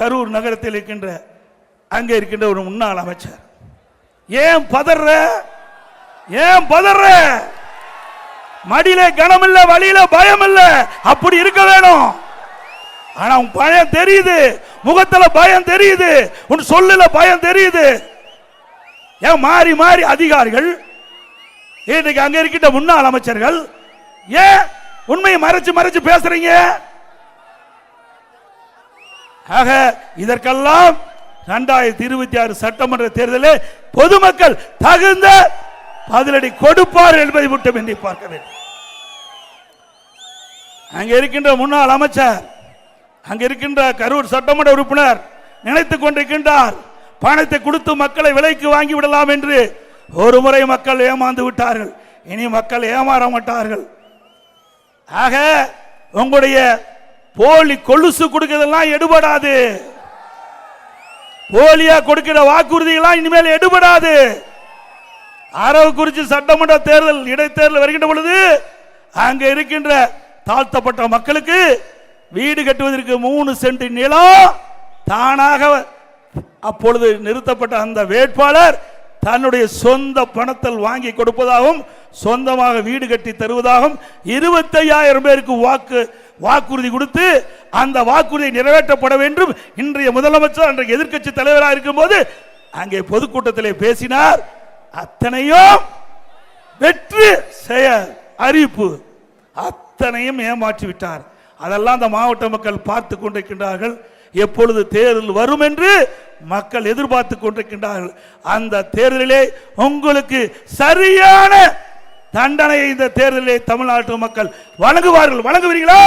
கரூர் நகரத்தில் இருக்கின்ற அங்கே இருக்கின்ற ஒரு முன்னாள் அமைச்சர். ஏன் பதற? ஏன் பதற? மடியில கனம் இல்ல வழியில பயம் இல்ல அப்படி இருக்க வேணும். ஆனா உன் பயம் தெரியுது. முகத்துல பயம் தெரியுது. உன் சொல்லுல பயம் தெரியுது. ஏன் மாறி மாறி அதிகாரிகள் இன்னைக்கு அங்க இருக்கின்ற முன்னாள் அமைச்சர்கள் ஏன் உண்மையை மறைச்சு மறைச்சு பேசுறீங்க? ஆக இதற்கெல்லாம் இரண்டாயிரத்தி இருபத்தி ஆறு சட்டமன்ற தேர்தலில் பொதுமக்கள் தகுந்த பதிலடி கொடுப்பார் என்பதை மட்டும் எண்ணி பார்க்க வேண்டும். அங்கே இருக்கின்ற முன்னாள் அமைச்சர் அங்கே இருக்கின்ற கரூர் சட்டமன்ற உறுப்பினர் நினைத்துக் கொண்டிருக்கின்றார் பணத்தை கொடுத்து மக்களை விலைக்கு வாங்கி விடலாம் என்று ஒரு முறை மக்கள் ஏமாந்து விட்டார்கள். இனி மக்கள் ஏமாற மாட்டார்கள். ஆக உங்களுடைய போலி கொலுசு கொடுக்கறதெல்லாம் எடுபடாது. போலியா கொடுக்கிற வாக்குறுதிகளாம் இனிமேல் எடுபடாது. அரவக்குறிச்சி சட்டமன்ற தேர்தல் இடைத்தேர்தல் வருகின்ற பொழுது அங்க இருக்கின்ற தாழ்த்தப்பட்ட மக்களுக்கு வீடு கட்டுவதற்கு மூணு சென்ட் நிலம் தானாக அப்பொழுது நிறுத்தப்பட்ட அந்த வேட்பாளர் தன்னுடைய சொந்த பணத்தில் வாங்கி கொடுப்பதாகவும் சொந்தமாக வீடு கட்டி தருவதாகவும் இருபத்தையாயிரம் பேருக்கு வாக்கு வாக்குறுதி கொடுத்து அந்த வாக்குறுதி நிறைவேற்றப்பட வேண்டும். இன்றைய முதலமைச்சர் அன்றைய எதிர்க்கட்சி தலைவராக இருக்கும்போது அங்கே பொதுக்கூட்டத்திலே பேசினார். அத்தனையும் வெற்றி செய்ய அறிவிப்பு. அத்தனையும் ஏமாற்றி விட்டார். அதெல்லாம் அந்த மாவட்ட மக்கள் பார்த்து கொண்டிருக்கின்றார்கள். எப்பொழுது தேர்தல் வரும் என்று மக்கள் எதிர்பார்த்து கொண்டிருக்கின்றார்கள். அந்த தேர்தலிலே உங்களுக்கு சரியான தண்டனையை இந்த தேர்தலிலே தமிழ்நாட்டு மக்கள் வழங்குவார்கள். வழங்குவீர்களா?